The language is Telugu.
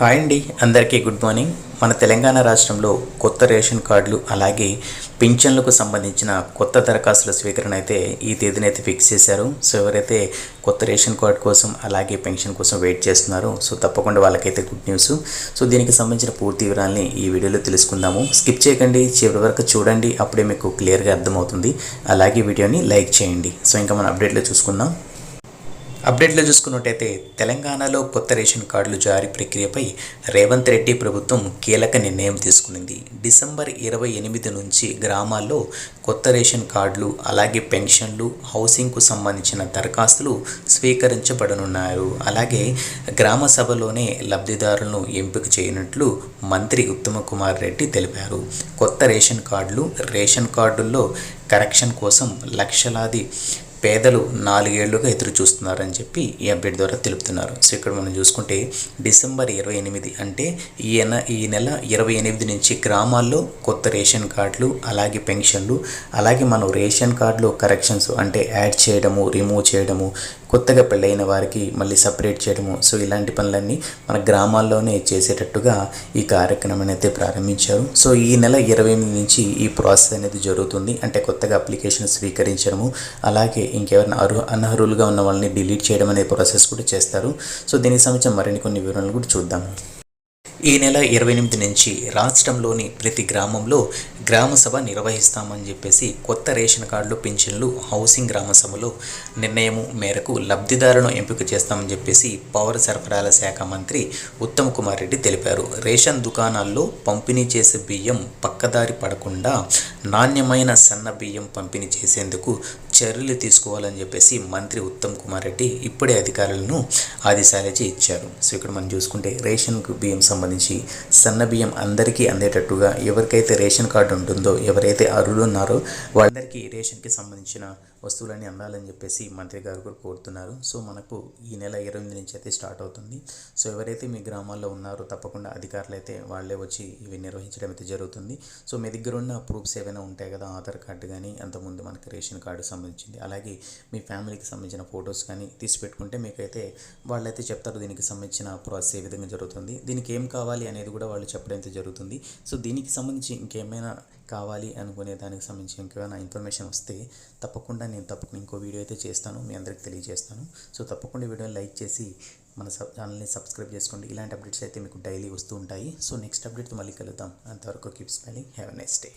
హాయ్ అండి అందరికీ గుడ్ మార్నింగ్. మన తెలంగాణ రాష్ట్రంలో కొత్త రేషన్ కార్డులు అలాగే పింఛన్లకు సంబంధించిన కొత్త దరఖాస్తుల స్వీకరణ అయితే ఈ తేదీని అయితే ఫిక్స్ చేశారు. సో ఎవరైతే కొత్త రేషన్ కార్డు కోసం అలాగే పెన్షన్ కోసం వెయిట్ చేస్తున్నారో సో తప్పకుండా వాళ్ళకైతే గుడ్ న్యూస్. సో దీనికి సంబంధించిన పూర్తి వివరాలని ఈ వీడియోలో తెలుసుకుందాము. స్కిప్ చేయకండి చివరి వరకు చూడండి అప్పుడే మీకు క్లియర్గా అర్థమవుతుంది. అలాగే వీడియోని లైక్ చేయండి. సో ఇంకా మన అప్డేట్లో చూసుకుందాం. అప్డేట్లో చూసుకున్నట్టయితే తెలంగాణలో కొత్త రేషన్ కార్డులు జారీ ప్రక్రియపై రేవంత్ రెడ్డి ప్రభుత్వం కీలక నిర్ణయం తీసుకునింది. డిసెంబర్ ఇరవై ఎనిమిది నుంచి గ్రామాల్లో కొత్త రేషన్ కార్డులు అలాగే పెన్షన్లు హౌసింగ్కు సంబంధించిన దరఖాస్తులు స్వీకరించబడనున్నారు. అలాగే గ్రామ సభలోనే లబ్ధిదారులను ఎంపిక చేయనట్లు మంత్రి ఉత్తమ కుమార్ రెడ్డి తెలిపారు. కొత్త రేషన్ కార్డులు రేషన్ కార్డుల్లో కరెక్షన్ కోసం లక్షలాది పేదలు నాలుగేళ్ళుగా ఎదురు చూస్తున్నారని చెప్పి ఈ అప్డేట్ ద్వారా తెలుపుతున్నారు. సో ఇక్కడ మనం చూసుకుంటే డిసెంబర్ ఇరవై ఎనిమిది అంటే ఈ ఈ నెల ఇరవై ఎనిమిది నుంచి గ్రామాల్లో కొత్త రేషన్ కార్డులు అలాగే పెన్షన్లు అలాగే మనం రేషన్ కార్డులో కరెక్షన్స్ అంటే యాడ్ చేయడము రిమూవ్ చేయడము కొత్తగా పెళ్ళైన వారికి మళ్ళీ సపరేట్ చేయడము సో ఇలాంటి పనులన్నీ మన గ్రామాల్లోనే చేసేటట్టుగా ఈ కార్యక్రమాన్ని అయితే ప్రారంభించారు. సో ఈ నెల ఇరవై ఎనిమిది నుంచి ఈ ప్రాసెస్ అనేది జరుగుతుంది. అంటే కొత్తగా అప్లికేషన్ స్వీకరించడము అలాగే ఇంకెవరైనా అర్హు అనర్హులుగా ఉన్న వాళ్ళని డిలీట్ చేయడం అనే ప్రాసెస్ కూడా చేస్తారు. సో దీనికి సంబంధించిన మరిన్ని కొన్ని వివరాలు కూడా చూద్దాం. ఈ నెల ఇరవై ఎనిమిది నుంచి రాష్ట్రంలోని ప్రతి గ్రామంలో గ్రామసభ నిర్వహిస్తామని చెప్పేసి కొత్త రేషన్ కార్డులు పింఛన్లు హౌసింగ్ గ్రామసభలో నిర్ణయము నిర్ణయం మేరకు లబ్ధిదారులను ఎంపిక చేస్తామని చెప్పేసి పౌర సరఫరాల శాఖ మంత్రి ఉత్తమ్ కుమార్ రెడ్డి తెలిపారు. రేషన్ దుకాణాల్లో పంపిణీ చేసే బియ్యం పక్కదారి పడకుండా నాణ్యమైన సన్న బియ్యం పంపిణీ చేసేందుకు చర్యలు తీసుకోవాలని చెప్పేసి మంత్రి ఉత్తమ్ కుమార్ రెడ్డి ఇప్పుడే అధికారులను ఆదేశాలచే ఇచ్చారు సో ఇక్కడ మనం చూసుకుంటే రేషన్ బియ్యం సంబంధించి సన్న బియ్యం అందరికీ అందేటట్టుగా ఎవరికైతే రేషన్ కార్డు ఉంటుందో ఎవరైతే అర్హులు ఉన్నారో వాళ్ళందరికీ రేషన్కి సంబంధించిన వస్తువులన్నీ అందాలని చెప్పేసి మంత్రి గారు కూడా కోరుతున్నారు. సో మనకు ఈ నెల ఇరవై నుంచి అయితే స్టార్ట్ అవుతుంది. సో ఎవరైతే మీ గ్రామాల్లో ఉన్నారో తప్పకుండా అధికారులు అయితే వాళ్ళే వచ్చి ఇవి నిర్వహించడం అయితే జరుగుతుంది. సో మీ దగ్గర ఉన్న ప్రూఫ్స్ ఏవైనా ఉంటాయి కదా ఆధార్ కార్డు కానీ అంతకుముందు మనకి రేషన్ కార్డు సంబంధించింది. అలాగే మీ ఫ్యామిలీకి సంబంధించిన ఫొటోస్ కానీ తీసి పెట్టుకుంటే మీకైతే వాళ్ళైతే చెప్తారు దీనికి సంబంధించిన ప్రాసెస్ ఏ విధంగా జరుగుతుంది. దీనికి ఏం కావాలి అనేది కూడా వాళ్ళు చెప్పడం జరుగుతుంది. సో దీనికి సంబంధించి ఇంకేమైనా కావాలి అనుకునే దానికి సంబంధించి ఇంకేమైనా ఇన్ఫర్మేషన్ వస్తే తప్పకుండా నేను తప్పకుండా ఇంకో వీడియో అయితే చేస్తాను మీ అందరికి తెలియజేస్తాను. సో తప్పకుండా వీడియోని లైక్ చేసి మన సబ్ ఛానల్ని సబ్స్క్రైబ్ చేసుకోండి. ఇలాంటి అప్డేట్స్ అయితే మీకు డైలీ వస్తూ ఉంటాయి. సో నెక్స్ట్ అప్డేట్తో మళ్ళీ కలుద్దాం. అంతవరకు keep smiling. Have next day.